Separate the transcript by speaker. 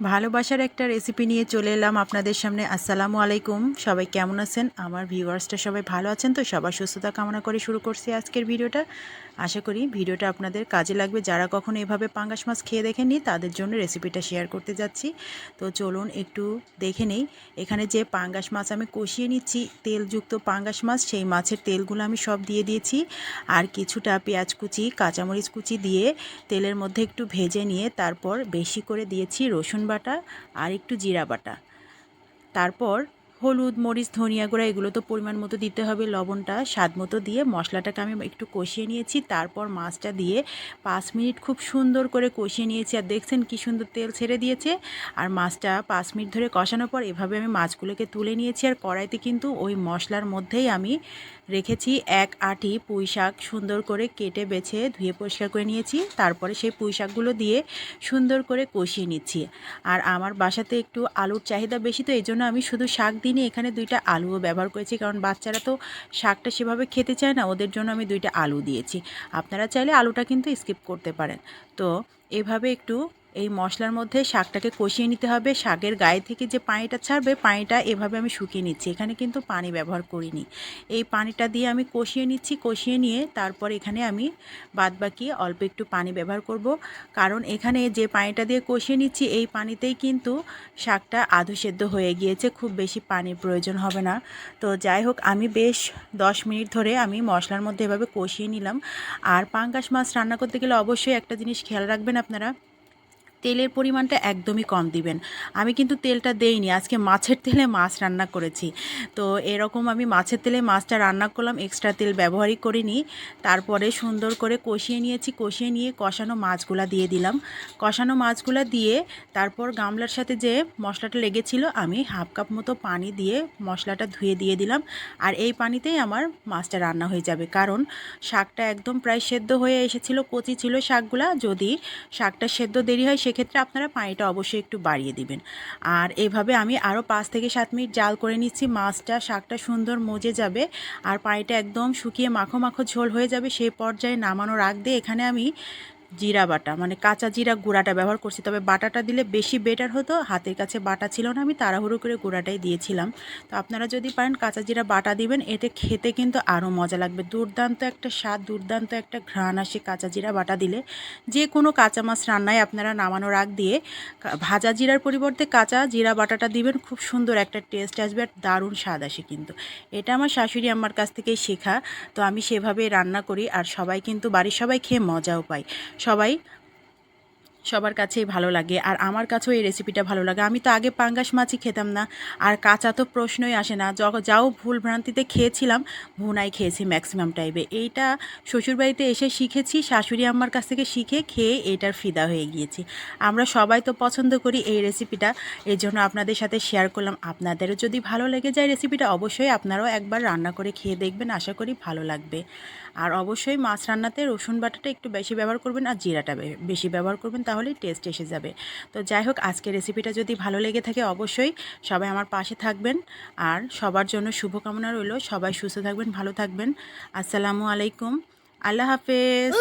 Speaker 1: ভালোবাসার একটা রেসিপি নিয়ে চলে এলাম আপনাদের সামনে। আসসালামু আলাইকুম। সবাই কেমন আছেন? আমার ভিউয়ার্সটা সবাই ভালো আছেন তো? সবার সুস্থতা কামনা করে শুরু করছি আজকের ভিডিওটা। আশা করি ভিডিওটা আপনাদের কাজে লাগবে। যারা কখনো এভাবে পাঙ্গাস মাছ খেয়ে দেখেননি, তাদের জন্য রেসিপিটা শেয়ার করতে যাচ্ছি। তো চলুন একটু দেখে নেই। এখানে যে পাঙ্গাস মাছ আমি কষিয়ে নিচ্ছি, তেলযুক্ত পাঙ্গাস মাছ, সেই মাছের তেলগুলো আমি সব দিয়ে দিয়েছি। আর কিছুটা পেঁয়াজ কুচি, কাঁচামরিচ কুচি দিয়ে তেলের মধ্যে একটু ভেজে নিয়ে তারপর বেশি করে দিয়েছি রসুন বাটা আর একটু জিরা বাটা তারপর হলুদ, মরিচ, ধনিয়া গুঁড়া এগুলো তো পরিমাণ মতো দিতে হবে। লবণটা স্বাদ মতো দিয়ে মশলাটাকে আমি একটু কষিয়ে নিয়েছি। তারপর মাছটা দিয়ে পাঁচ মিনিট খুব সুন্দর করে কষিয়ে নিয়েছি। আর দেখছেন কি সুন্দর তেল ছেড়ে দিয়েছে। আর মাছটা পাঁচ মিনিট ধরে কষানোর পর এভাবে আমি মাছগুলোকে তুলে নিয়েছি। আর কড়াইতে কিন্তু ওই মশলার মধ্যেই আমি রেখেছি এক আটি পুঁই শাক সুন্দর করে কেটে বেছে ধুয়ে পরিষ্কার করে নিয়েছি। তারপরে সেই পুঁই শাকগুলো দিয়ে সুন্দর করে কষিয়ে নিচ্ছি। আর আমার বাসাতে একটু আলুর চাহিদা বেশি, তো এই জন্য আমি শুধু শাক দিনে এখানে দুইটা আলুও ব্যবহার করেছি, কারণ বাচ্চারা তো শাকটা সেভাবে খেতে চায় না, ওদের জন্য আমি দুইটা আলু দিয়েছি। আপনারা চাইলে আলুটা কিন্তু স্কিপ করতে পারেন। তো এভাবে একটু এই মশলার মধ্যে শাকটাকে কষিয়ে নিতে হবে। শাকের গায়ে থেকে যে পানিটা ছাড়বে, পানিটা এভাবে আমি শুকিয়ে নিচ্ছি। এখানে কিন্তু পানি ব্যবহার করিনি। এই পানিটা দিয়ে আমি কষিয়ে নিচ্ছি, কষিয়ে নিয়ে তারপর এখানে আমি বাদবাকি অল্প একটু পানি ব্যবহার করব। কারণ এখানে যে পানিটা দিয়ে কষিয়ে নিচ্ছি, এই পানিতেই কিন্তু শাকটা আধু সেদ্ধ হয়ে গিয়েছে। খুব বেশি পানির প্রয়োজন হবে না। তো যাই হোক, আমি বেশ দশ মিনিট ধরে আমি মশলার মধ্যে এভাবে কষিয়ে নিলাম। আর পাঙ্গাস মাছ রান্না করতে গেলে অবশ্যই একটা জিনিস খেয়াল রাখবেন আপনারা তেলের পরিমাণটা একদমই কম দিবেন। আমি কিন্তু তেলটা দেইনি, আজকে মাছের তেলে মাছ রান্না করেছি। তো এরকম আমি মাছের তেলে মাছটা রান্না করলাম এক্সট্রা তেল ব্যবহারই করিনি। তারপরে সুন্দর করে কষিয়ে নিয়েছি, কষিয়ে নিয়ে কষানো মাছগুলা দিয়ে দিলাম। কষানো মাছগুলা দিয়ে তারপর গামলার সাথে যে মশলাটা লেগেছিল, আমি হাফ কাপ মতো পানি দিয়ে মশলাটা ধুয়ে দিয়ে দিলাম। আর এই পানিতেই আমার মাছটা রান্না হয়ে যাবে। কারণ শাকটা একদম প্রায় সেদ্ধ হয়ে এসেছিল, কচি ছিল শাকগুলা। যদি শাকটা সেদ্ধ দেরি হয় সেক্ষেত্রে আপনারা পানিটা অবশ্যই একটু বাড়িয়ে দিবেন। আর এভাবে আমি আরও পাঁচ থেকে সাত মিনিট জাল করে নিচ্ছি, মাছটা, শাকটা সুন্দর মজে যাবে আর পানিটা একদম শুকিয়ে মাখো মাখো ঝোল হয়ে যাবে। সেই পর্যায়ে নামানোর আগ দিয়ে এখানে আমি জিরা বাটা মানে কাঁচা জিরা গুঁড়াটা ব্যবহার করছি। তবে বাটাটা দিলে বেশি বেটার হতো। হাতের কাছে বাটা ছিল না, আমি তাড়াহুড়ো করে গুঁড়াটাই দিয়েছিলাম। তো আপনারা যদি পারেন কাঁচা জিরা বাটা দিবেন, এতে খেতে কিন্তু আরও মজা লাগবে। দুর্দান্ত একটা স্বাদ, দুর্দান্ত একটা ঘ্রাণ আসে কাঁচা জিরা বাটা দিলে। যে কোনো কাঁচা মাছ রান্নায় আপনারা নামানোর আগ দিয়ে ভাজা জিরার পরিবর্তে কাঁচা জিরা বাটাটা দিবেন, খুব সুন্দর একটা টেস্ট আসবে আর দারুণ স্বাদ আসে কিন্তু। এটা আমার শাশুড়ি আমার কাছ থেকেই শেখা। তো আমি সেভাবে রান্না করি আর সবাই কিন্তু, বাড়ির সবাই খেয়ে মজাও পায়। সবাই সবার কাছেই ভালো লাগে আর আমার কাছেও এই রেসিপিটা ভালো লাগে। আমি তো আগে পাঙ্গাস মাছই খেতাম না আর কাঁচা তো প্রশ্নই আসে না। যাও ভুল ভ্রান্তিতে খেয়েছিলাম, ভুনাই খেয়েছি ম্যাক্সিমাম টাইপে এইটা শ্বশুরবাড়িতে এসে শিখেছি, শাশুড়ি আমার কাছ থেকে শিখে খেয়ে এটার ফিদা হয়ে গিয়েছি। আমরা সবাই তো পছন্দ করি এই রেসিপিটা এর জন্য আপনাদের সাথে শেয়ার করলাম। আপনাদেরও যদি ভালো লেগে যায় রেসিপিটা অবশ্যই আপনারাও একবার রান্না করে খেয়ে দেখবেন। আশা করি ভালো লাগবে। আর অবশ্যই মাছ রান্নাতে রসুন বাটাটা একটু বেশি ব্যবহার করবেন আর জিরাটা বেশি ব্যবহার করবেন, তাহলেই টেস্ট এসে যাবে। তো যাই হোক আজকে রেসিপিটা যদি ভালো লেগে থাকে, অবশ্যই সবাই আমার পাশে থাকবেন। আর সবার জন্য শুভকামনা রইল। সবাই সুস্থ থাকবেন, ভালো থাকবেন। আসসালামু আলাইকুম। আল্লাহ হাফেজ।